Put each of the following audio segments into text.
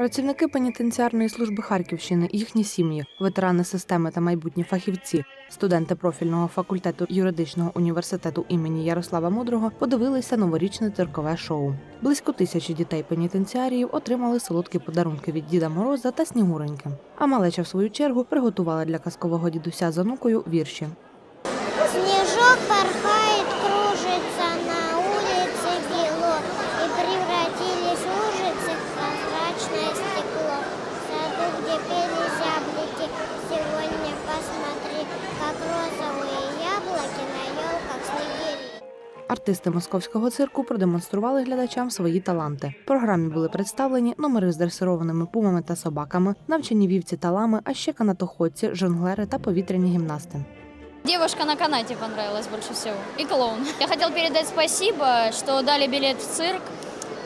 Працівники пенітенціарної служби Харківщини, їхні сім'ї, ветерани системи та майбутні фахівці, студенти профільного факультету юридичного університету імені Ярослава Мудрого подивилися новорічне циркове шоу. Близько тисячі дітей пенітенціаріїв отримали солодкі подарунки від Діда Мороза та Снігуреньки. А малеча, в свою чергу, приготувала для казкового дідуся з онукою вірші. Снежок порхает, саду, зяблики, сегодня посмотри, Как розовые яблоки на елках снегири. Артисти московського цирку продемонстрували глядачам свої таланти. В програмі були представлені номери з дресированими пумами та собаками, навчені вівці та лами, а ще канатоходці, жонглери та повітряні гімнасти. Девушка на канате понравилась больше всего. И клоун. Я хотел передать спасибо, что дали билет в цирк.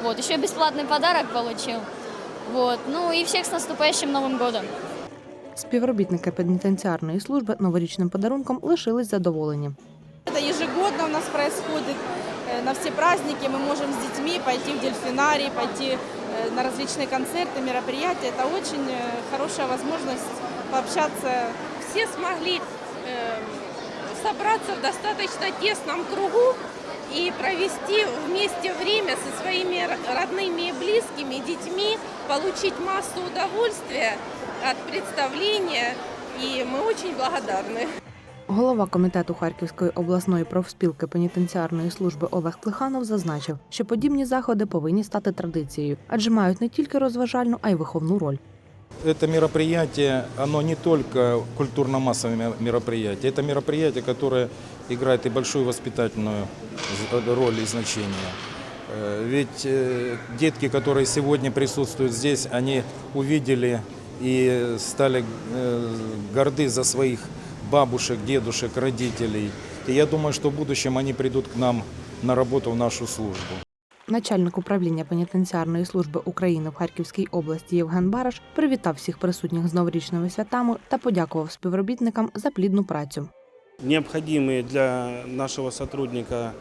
Вот, еще бесплатный подарок получил. Вот, ну и всех с наступающим Новым годом. Співробітники пенітенціарної служби новорічним подарунком лишились задоволені. Это ежегодно у нас происходит. Э, На все праздники мы можем с детьми пойти в дельфинарий, пойти э, на различные концерты, мероприятия. Это очень э, хорошая возможность пообщаться. все смогли э, собраться в достаточно тесном кругу и провести вместе время со своими р- родными и близкими, детьми, получить массу удовольствия от представления. И мы очень благодарны. Голова комітету Харківської обласної профспілки пенітенціарної служби Олег Плеханов зазначив, що подібні заходи повинні стати традицією, адже мають не тільки розважальну, а й виховну роль. Это мероприятие, оно не только культурно-массовое ме- мероприятие, это мероприятие, которое играет и большую воспитательную з- роль и значение. Э, Ведь э, детки, которые сегодня присутствуют здесь, они увидели и стали э, горды за своих бабушек, дедушек, родителей. И я думаю, что в будущем они придут к нам на работу в нашу службу. Начальник управління пенітенціарної служби України в Харківській області Євген Бараш привітав всіх присутніх з новорічними святами та подякував співробітникам за плідну працю. необходимые для нашего сотрудника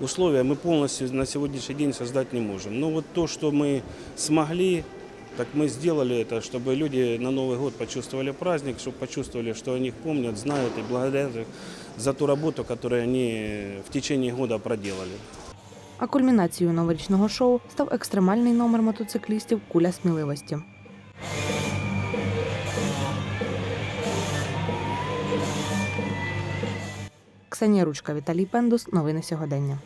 условия мы полностью на сегодняшний день создать не можем. Но вот то, что мы смогли, так мы сделали это, чтобы люди на Новый год почувствовали праздник, чтобы почувствовали, что о них помнят, знают и благодарят их за ту работу, которую они в течение года проделали. А кульмінацією новорічного шоу став екстремальний номер мотоциклістів Куля сміливості. Ксенія Ручка, Віталій Пендус. Новини сьогодення.